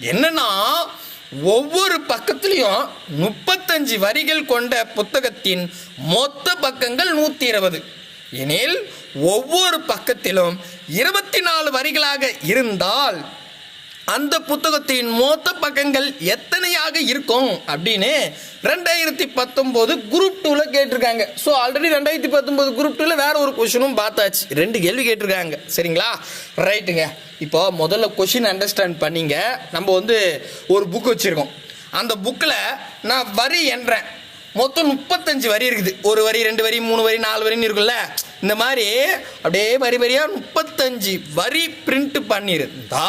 என்னன்னா ஒவ்வொரு பக்கத்திலையும் முப்பத்தஞ்சு வரிகள் கொண்ட புத்தகத்தின் மொத்த பக்கங்கள் நூத்தி இருபது எனில் ஒவ்வொரு பக்கத்திலும் இருபத்தி நாலு வரிகளாக இருந்தால் அந்த புத்தகத்தின் மொத்த பக்கங்கள் எத்தனையாக இருக்கும் அப்படின்னு ரெண்டாயிரத்தி பத்தொம்போது குரூப் டூவில் கேட்டிருக்காங்க. ஸோ ஆல்ரெடி ரெண்டாயிரத்தி பத்தொம்போது குரூப் டூவில் வேற ஒரு கொஷினும் பார்த்தாச்சு. ரெண்டு கேள்வி கேட்டிருக்காங்க. சரிங்களா? ரைட்டுங்க இப்போ முதல்ல கொஷின் அண்டர்ஸ்டாண்ட் பண்ணிங்க. நம்ம வந்து ஒரு புக் வச்சுருக்கோம். அந்த புக்கில் நான் வரி என்றேன். மொத்தம் முப்பத்தஞ்சு வரி இருக்குது. ஒரு வரி ரெண்டு வரி மூணு வரி நாலு வரின்னு இருக்குல்ல? இந்த மாதிரி அப்படியே வரி வரியாக முப்பத்தஞ்சு வரி பிரிண்ட் பண்ணியிருந்தா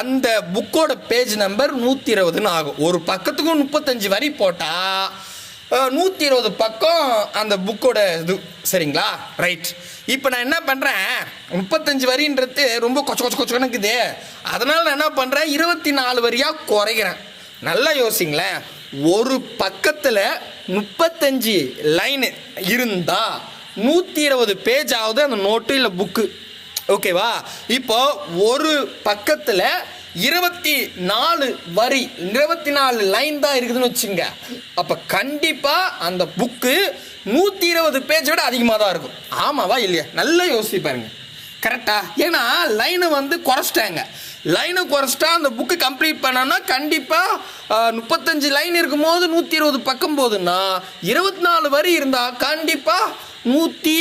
அந்த புக்கோட பேஜ் நம்பர் நூற்றி இருபதுன்னு ஆகும். ஒரு பக்கத்துக்கும் முப்பத்தஞ்சு வரி போட்டால் நூற்றி இருபது பக்கம் அந்த புக்கோட இது சரிங்களா? ரைட் இப்போ நான் என்ன பண்ணுறேன் முப்பத்தஞ்சு வரின்றது ரொம்ப கொச்ச கொச்ச கொச்ச கணக்குது. அதனால் நான் என்ன பண்ணுறேன் இருபத்தி நாலு வரியாக குறைக்கிறேன். நல்லா யோசிங்களேன். ஒரு பக்கத்தில் முப்பத்தஞ்சு லைன் இருந்தால் நூற்றி இருபது பேஜ் ஆகுது அந்த நோட்டு இல்லை புக்கு ஓகேவா இப்போ ஒரு பக்கத்தில் இருபத்தி நாலு வரி இருபத்தி நாலு லைன் தான் இருக்குதுன்னு வச்சுங்க. அப்போ கண்டிப்பாக அந்த புக்கு நூற்றி இருபது பேஜை விட அதிகமாக தான் இருக்கும். ஆமாவா இல்லையா? நல்லா யோசிச்சு பாருங்க. கரெக்டா ஏன்னா லைனை வந்து குறைச்சிட்டாங்க. லைனை குறைச்சிட்டா அந்த புக்கு கம்ப்ளீட் பண்ணோன்னா கண்டிப்பாக முப்பத்தஞ்சு லைன் இருக்கும்போது நூற்றி இருபது பக்கம் போதுன்னா இருபத்தி நாலு வரி இருந்தால் கண்டிப்பாக நூற்றி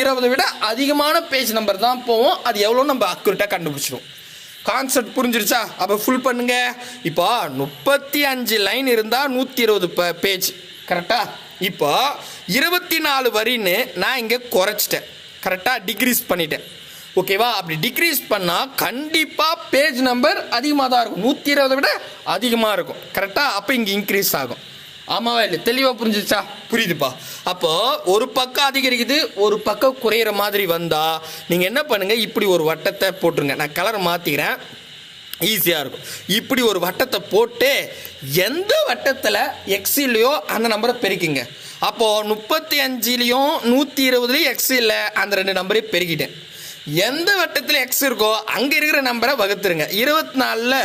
இருபதை விட அதிகமான பேஜ் நம்பர் தான் போவோம். அது எவ்வளோ நம்ம அக்யூரேட்டாக கண்டுபிடிச்சிடும் கான்செப்ட் புரிஞ்சிருச்சா? அப்போ ஃபுல் பண்ணுங்க. இப்போ முப்பத்தி அஞ்சு லைன் இருந்தால் நூற்றி இருபது பேஜ் கரெக்டாக இப்போ இருபத்தி நாலு வரின்னு நான் இங்கே குறைச்சிட்டேன். கரெக்டாக டிக்ரீஸ் பண்ணிட்டேன். ஓகேவா அப்படி டிக்ரீஸ் பண்ணால் கண்டிப்பாக பேஜ் நம்பர் அதிகமாக தான் இருக்கும். நூற்றி இருபதை விட அதிகமாக இருக்கும். கரெக்டாக அப்போ இங்கே இன்க்ரீஸ் ஆகும். ஆமாவா இல்லை தெளிவாக புரிஞ்சிச்சா? புரியுதுப்பா. அப்போ ஒரு பக்கம் அதிகரிக்குது ஒரு பக்கம் குறையிற மாதிரி வந்தா நீங்கள் என்ன பண்ணுங்க? இப்படி ஒரு வட்டத்தை போட்டுருங்க. நான் கலர் மாற்றிக்கிறேன் ஈஸியாக இருக்கும். இப்படி ஒரு வட்டத்தை போட்டு எந்த வட்டத்தில் எக்ஸிலையோ அந்த நம்பரை பெருக்கிங்க. அப்போது முப்பத்தி அஞ்சுலேயும் நூற்றி இருபதுலேயும் எக்ஸ் இல்லை. அந்த ரெண்டு நம்பரையும் பெருக்கிட்டேன். எந்த வட்டத்தில் எக்ஸ் இருக்கோ அங்கே இருக்கிற நம்பரை வகுத்துருங்க. இருபத்தி நாலில்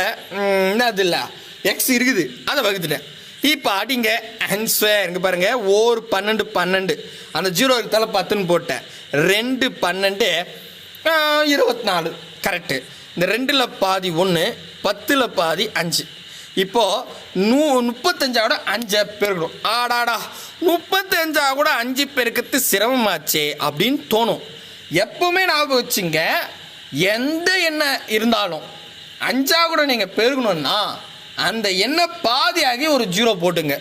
என்ன அது இல்லை? எக்ஸ் இருக்குது. அதை வகுத்துட்டேன். இப்போ அடிங்க ஆன்சர் இங்கே பாருங்க ஒரு பன்னெண்டு பன்னெண்டு. அந்த ஜீரோ இருக்கிறதால பத்துன்னு போட்டேன். ரெண்டு பன்னெண்டு இருபத்தி நாலு கரெக்டு இந்த ரெண்டில் பாதி ஒன்று பத்தில் பாதி அஞ்சு. இப்போது நூ முப்பத்தஞ்சா கூட அஞ்சை பெருக்கணும். ஆடாடா முப்பத்தஞ்சா கூட அஞ்சு பெருக்கிறது சிரமமாச்சே அப்படின்னு தோணும். எப்பவுமே ஞாபகம் வச்சுங்க எந்த எண்ணெய் இருந்தாலும் அஞ்சா கூட நீங்கள் பெருகணும்னா அந்த எண்ணெய் பாதியாகி ஒரு ஜீரோ போட்டுங்க.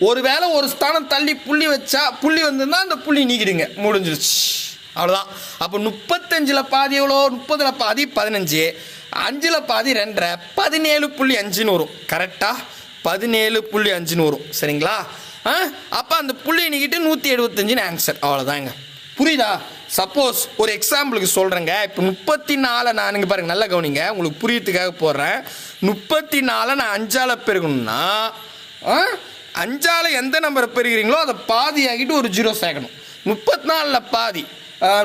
ஒருவேளை ஒரு ஸ்தானம் தள்ளி புள்ளி வச்சா புள்ளி வந்திருந்தா அந்த புள்ளி நீக்கிடுங்க. முடிஞ்சிருச்சு. அவ்வளோதான் அப்போ முப்பத்தஞ்சில் பாதி எவ்வளோ? முப்பதில் பாதி பதினஞ்சு. அஞ்சில் பாதி ரெண்டரை. பதினேழு புள்ளி அஞ்சுன்னு வரும். கரெக்டாக பதினேழு புள்ளி அஞ்சுன்னு வரும். சரிங்களா? ஆ? அப்போ அந்த புள்ளி நீக்கிட்டு நூற்றி எழுபத்தஞ்சுன்னு ஆன்சர் அவ்வளோதாங்க புரியுதா? சப்போஸ் ஒரு எக்ஸாம்பிளுக்கு சொல்கிறேங்க இப்போ முப்பத்தி நாலை நான் இங்கே பாருங்கள் நல்லா கவனிங்க. உங்களுக்கு புரியத்துக்காக போடுறேன் முப்பத்தி நாலை நான் அஞ்சால் பெருகணும்னா ஆ, எந்த நம்பரை பெருகிறீங்களோ அதை பாதி ஆகிட்டு ஒரு ஜீரோ சேர்க்கணும். முப்பத்தி நாலில் பாதி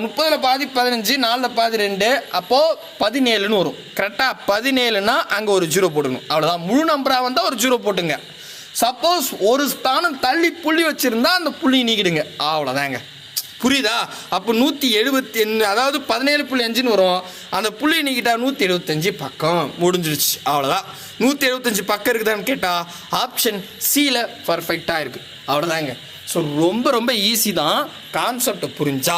முப்பதில் பாதி பதினஞ்சு நாலில் பாதி ரெண்டு அப்போது பதினேழுன்னு வரும். கரெக்டாக பதினேழுனா அங்கே ஒரு ஜீரோ போட்டுக்கணும். அவ்வளோதான் முழு நம்பராக வந்தால் ஒரு ஜீரோ போட்டுங்க. சப்போஸ் ஒரு ஸ்தானம் தள்ளி புள்ளி வச்சுருந்தா அந்த புள்ளி நீக்கிடுங்க. அவ்வளோதாங்க புரியுதா? அப்போ நூற்றி எழுபத்தி அதாவது பதினேழு புள்ளி அஞ்சுன்னு வரும். அந்த புள்ளி நீக்கிட்டா நூற்றி எழுபத்தஞ்சு பக்கம் முடிஞ்சிருச்சு. அவ்வளோதான் நூற்றி எழுபத்தஞ்சு பக்கம் இருக்குதான்னு கேட்டால் ஆப்ஷன் சியில் பர்ஃபெக்டாக இருக்குது அவ்வளோதாங்க ஸோ ரொம்ப ரொம்ப ஈஸி தான் கான்செப்டை புரிஞ்சா.